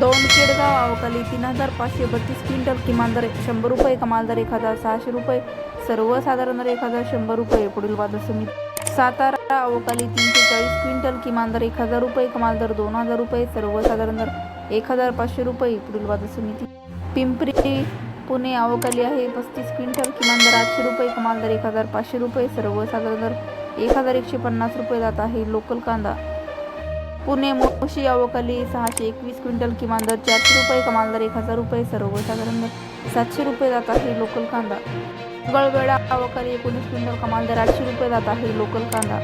दोन केडगाव अवकाली तीन हजार पाचशे बत्तीस क्विंटल किमान दर शंभर रुपये कमाल दर एक हजार सहाशे रुपये. सर्वसाधारण दर एक हजार शंभर रुपये. पुढील बाजार समिती सातारा अवकाली तीनशे चाळीस क्विंटल किमान दर एक हजार रुपये. कमाल दर दोन हजार रुपये. सर्वसाधारण दर एक हजार पाचशे रुपये. पुढील बाजार समिती. पिंपरी पुणे अवकाली आहे पस्तीस क्विंटल किमान दर आठशे रुपये. कमाल दर एक हजार पाचशे रुपये. सर्वसाधारण दर एक हजार एकशे पन्नास रुपये जात आहे. लोकल कांदा पुणे मोशी अवकाली सहाशे एकवीस क्विंटल किमान दर चारशे रुपये कमाल दर एक हजार रुपये सर्वसाधारण दर सातशे रुपये जात आहे लोकल कांदा. गळवेळा अवकाली एकोणीस क्विंटल कमाल दर आठशे रुपये जात आहे लोकल कांदा.